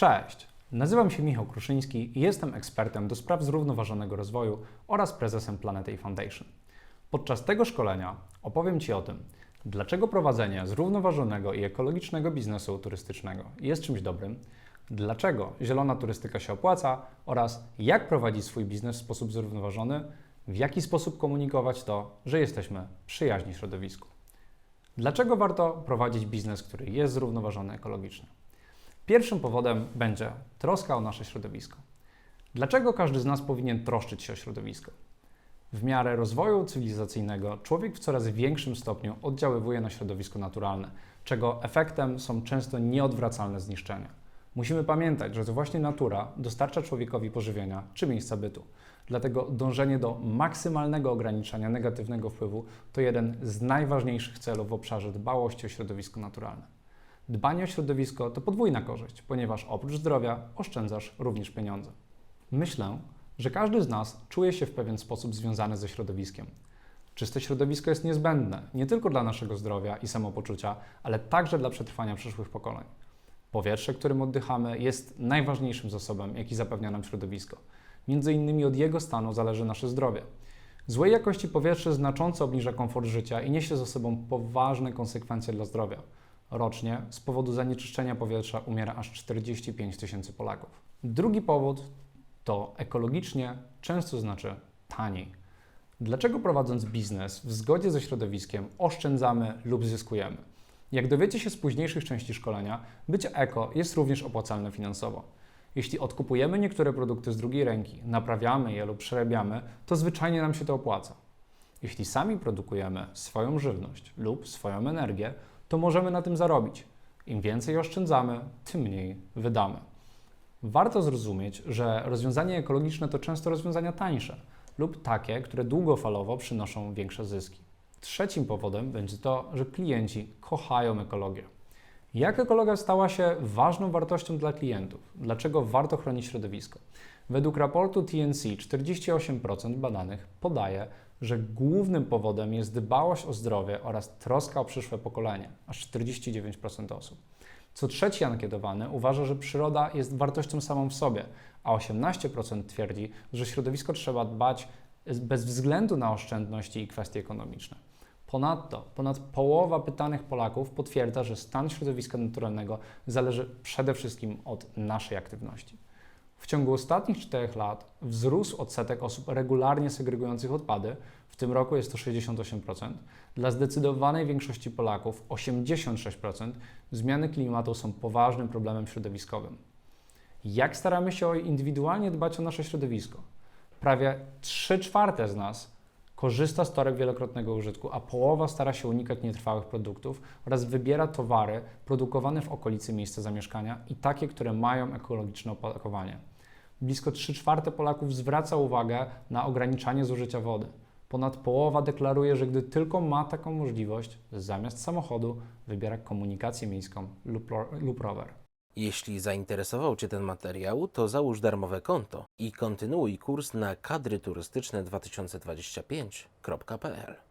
Cześć, nazywam się Michał Kruszyński i jestem ekspertem do spraw zrównoważonego rozwoju oraz prezesem Planety Foundation. Podczas tego szkolenia opowiem Ci o tym, dlaczego prowadzenie zrównoważonego i ekologicznego biznesu turystycznego jest czymś dobrym, dlaczego zielona turystyka się opłaca oraz jak prowadzić swój biznes w sposób zrównoważony, w jaki sposób komunikować to, że jesteśmy przyjaźni środowisku. Dlaczego warto prowadzić biznes, który jest zrównoważony ekologicznie? Pierwszym powodem będzie troska o nasze środowisko. Dlaczego każdy z nas powinien troszczyć się o środowisko? W miarę rozwoju cywilizacyjnego człowiek w coraz większym stopniu oddziaływuje na środowisko naturalne, czego efektem są często nieodwracalne zniszczenia. Musimy pamiętać, że to właśnie natura dostarcza człowiekowi pożywienia czy miejsca bytu. Dlatego dążenie do maksymalnego ograniczania negatywnego wpływu to jeden z najważniejszych celów w obszarze dbałości o środowisko naturalne. Dbanie o środowisko to podwójna korzyść, ponieważ oprócz zdrowia oszczędzasz również pieniądze. Myślę, że każdy z nas czuje się w pewien sposób związany ze środowiskiem. Czyste środowisko jest niezbędne nie tylko dla naszego zdrowia i samopoczucia, ale także dla przetrwania przyszłych pokoleń. Powietrze, którym oddychamy, jest najważniejszym zasobem, jaki zapewnia nam środowisko. Między innymi od jego stanu zależy nasze zdrowie. Złej jakości powietrze znacząco obniża komfort życia i niesie ze sobą poważne konsekwencje dla zdrowia. Rocznie z powodu zanieczyszczenia powietrza umiera aż 45 tysięcy Polaków. Drugi powód to ekologicznie często znaczy taniej. Dlaczego prowadząc biznes w zgodzie ze środowiskiem oszczędzamy lub zyskujemy? Jak dowiecie się z późniejszych części szkolenia, bycie eko jest również opłacalne finansowo. Jeśli odkupujemy niektóre produkty z drugiej ręki, naprawiamy je lub przerabiamy, to zwyczajnie nam się to opłaca. Jeśli sami produkujemy swoją żywność lub swoją energię, to możemy na tym zarobić. Im więcej oszczędzamy, tym mniej wydamy. Warto zrozumieć, że rozwiązania ekologiczne to często rozwiązania tańsze lub takie, które długofalowo przynoszą większe zyski. Trzecim powodem będzie to, że klienci kochają ekologię. Jak ekologia stała się ważną wartością dla klientów? Dlaczego warto chronić środowisko? Według raportu TNC 48% badanych podaje, że głównym powodem jest dbałość o zdrowie oraz troska o przyszłe pokolenie, aż 49% osób. Co trzeci ankietowany uważa, że przyroda jest wartością samą w sobie, a 18% twierdzi, że środowisko trzeba dbać bez względu na oszczędności i kwestie ekonomiczne. Ponadto ponad połowa pytanych Polaków potwierdza, że stan środowiska naturalnego zależy przede wszystkim od naszej aktywności. W ciągu ostatnich 4 lat wzrósł odsetek osób regularnie segregujących odpady, w tym roku jest to 68%. Dla zdecydowanej większości Polaków, 86%, zmiany klimatu są poważnym problemem środowiskowym. Jak staramy się indywidualnie dbać o nasze środowisko? Prawie 3 czwarte z nas korzysta z toreb wielokrotnego użytku, a połowa stara się unikać nietrwałych produktów oraz wybiera towary produkowane w okolicy miejsca zamieszkania i takie, które mają ekologiczne opakowanie. Blisko 3 czwarte Polaków zwraca uwagę na ograniczanie zużycia wody. Ponad połowa deklaruje, że gdy tylko ma taką możliwość, zamiast samochodu wybiera komunikację miejską lub, lub rower. Jeśli zainteresował Cię ten materiał, to załóż darmowe konto i kontynuuj kurs na kadry turystyczne 2025.pl.